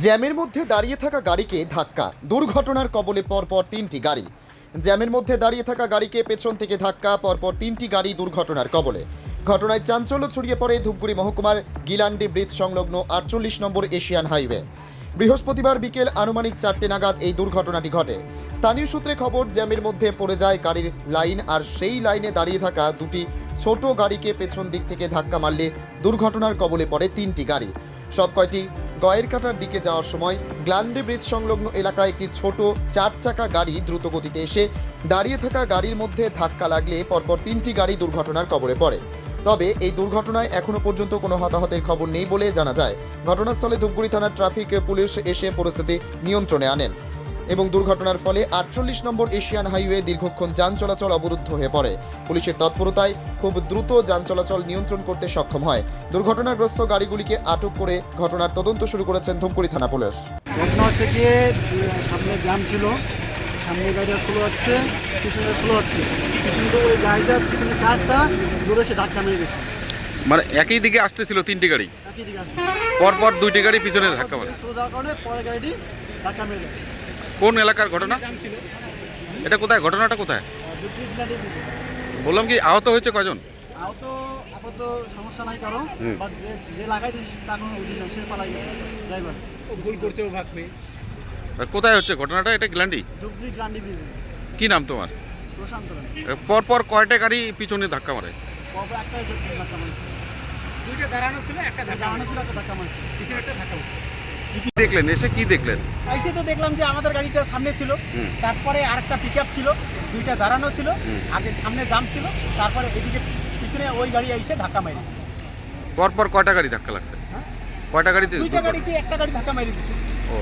জ্যামের মধ্যে দাঁড়িয়ে থাকা গাড়িকে ধাক্কা। দুর্ঘটনার কবলে পরপর তিনটি গাড়ি। জ্যামের মধ্যে দাঁড়িয়ে থাকা গাড়িকে পেছন থেকে ধাক্কা, পরপর তিনটি গাড়ি দুর্ঘটনার কবলে। ঘটনায় চাঞ্চল্য ছড়িয়ে পড়ে ধূপগুড়ি মহকুমার গিলান্ডি ব্রিজ সংলগ্ন আটচল্লিশ নম্বর এশিয়ান হাইওয়ে। বৃহস্পতিবার বিকেল আনুমানিক চারটে নাগাদ এই দুর্ঘটনাটি ঘটে। স্থানীয় সূত্রে খবর, জ্যামের মধ্যে পড়ে যায় গাড়ির লাইন আর সেই লাইনে দাঁড়িয়ে থাকা দুটি ছোট গাড়িকে পেছন দিক থেকে ধাক্কা মারলে দুর্ঘটনার কবলে পড়ে তিনটি গাড়ি। সব কয়টি গয়ের কাটার দিকে যাওয়ার সময় গ্লান্ডি ব্রিজ সংলগ্ন এলাকায় একটি ছোট চার চাকা গাড়ি দ্রুত গতিতে এসে দাঁড়িয়ে থাকা গাড়ির মধ্যে ধাক্কা লাগলে পরপর তিনটি গাড়ি দুর্ঘটনার কবরে পড়ে। তবে এই দুর্ঘটনায় এখনও পর্যন্ত কোনো হতাহতের খবর নেই বলে জানা যায়। ঘটনাস্থলে ধূপগুড়ি থানার ট্রাফিক পুলিশ এসে পরিস্থিতি নিয়ন্ত্রণে আনেন। এবং দুর্ঘটনার ফলে আটচল্লিশ নম্বর এশিয়ান হাইওয়ে দীর্ঘক্ষণ যান চলাচল অবরুদ্ধ হয়ে পড়ে। পুলিশের তৎপরতায় খুব দ্রুত যান চলাচল নিয়ন্ত্রণ করতে সক্ষম হয়। দুর্ঘটনাগ্রস্ত গাড়িগুলিকে আটক করে ঘটনার তদন্ত শুরু করেছেন ধূপগুড়ি থানা পুলিশ। ঘটনা হচ্ছে গিয়ে সামনে জ্যাম ছিল সামনে গাড়িটা স্লো হচ্ছে পিছনে স্লো হচ্ছে। কিন্তু ওই গাড়িটার পিছনে কারটা জোরে সে ধাক্কা মেরে গেছে। মানে একই দিকে আসতেছিল তিনটি গাড়ি? পর পর দুইটি গাড়ি পিছনে ধাক্কা মারে। স্লো যাওয়ার কারণে পরে গাড়িটি ধাক্কা মেরে গেছে। কোন এলাকার ঘটনা? এটা কোথায়? ঘটনাটা কোথায়? বললাম কি আহত হয়েছে কজন আহত আপাতত সমস্যা নাই কারও বাট যে যে লাগাই দিয়েছে তার কোনো উচিত নাই সে পালাই গেছে ড্রাইভার। ভুল করছে ও ভাগ পেয়ে কোথায় হচ্ছে? ঘটনাটা এটা গ্ল্যান্ডি ধুবড়ি কি নাম তোমার? প্রশান্ত রায়। পর পর কয়টা গাড়ি পিছনে ধাক্কা মারে? একটা ধাক্কা মারছে। দুইটা দাঁড়ানো ছিল একটা ধাক্কা দাঁড়ানো ছিল একটা ধাক্কা মারছে। পিছনে একটা ধাক্কা মারছে। কি দেখলেন এসে কি দেখলেন? এসে তো দেখলাম যে আমাদের গাড়িটা সামনে ছিল। তারপরে আরেকটা পিক আপ ছিল দুইটা দাঁড়ানো ছিল আগে সামনে জাম ছিল তারপরে এদিকে পিছনে ওই গাড়ি এসে ধাক্কা মারি। পর পর কয়টা গাড়ি ধাক্কা লাগছে? হ্যাঁ? কয়টা গাড়িতে দুইটা গাড়িতে একটা গাড়ি ধাক্কা মারি দিচ্ছে ও।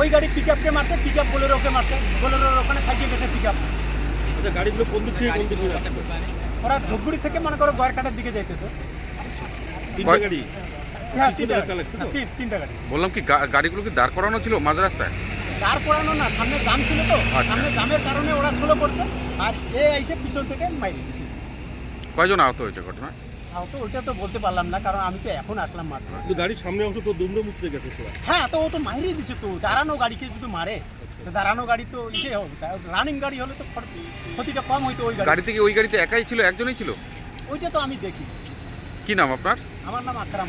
ওই গাড়ি পিক আপকে মারছে পিক আপ বোলেরো ওকে মারছে বোলেরোর ওখানে ফাইসে গেছে পিক আপ আচ্ছা গাড়িগুলো কোন দিক থেকে কোন দিক থেকে ওরা ধূপগুড়ি থেকে মনে করো গয়েরকাটার দিকে যাইতেছে। তিনটে গাড়ি? হ্যাঁ? হ্যাঁ, তিন- তিনটা গাড়ি। বললাম কি গা- গাড়িগুলো কি দাঁড় করানো ছিল মাঝ রাস্তায় দাঁড় করানো না সামনে জাম ছিল তো। আচ্ছা। সামনে জামের কারণে ওরা স্লো করছে আর এ এসে পিছন থেকে মাইরে দিচ্ছে কয়জন আহত হয়েছে ঘটনা তাও তো ওইটা তো বলতে পারলাম না কারণ আমি তো এখন আসলাম মাত্র। গাড়ির সামনে অংশ তো দুমড়ে মুচড়ে গেছে হ্যাঁ তো ও তো মাইরে দিছে তো দাঁড়ানো গাড়িকে যদি মারে তো দাঁড়ানো গাড়ি তো ইসে হবে রানিং গাড়ি হলে তো ক্ষতিটা কম হইতো ওই গাড়ি গাড়ি থেকে ওই গাড়িতে একাই ছিল একজনই ছিল? ওইটা তো আমি দেখি। কি নাম আপনার? আমার নাম আকরাম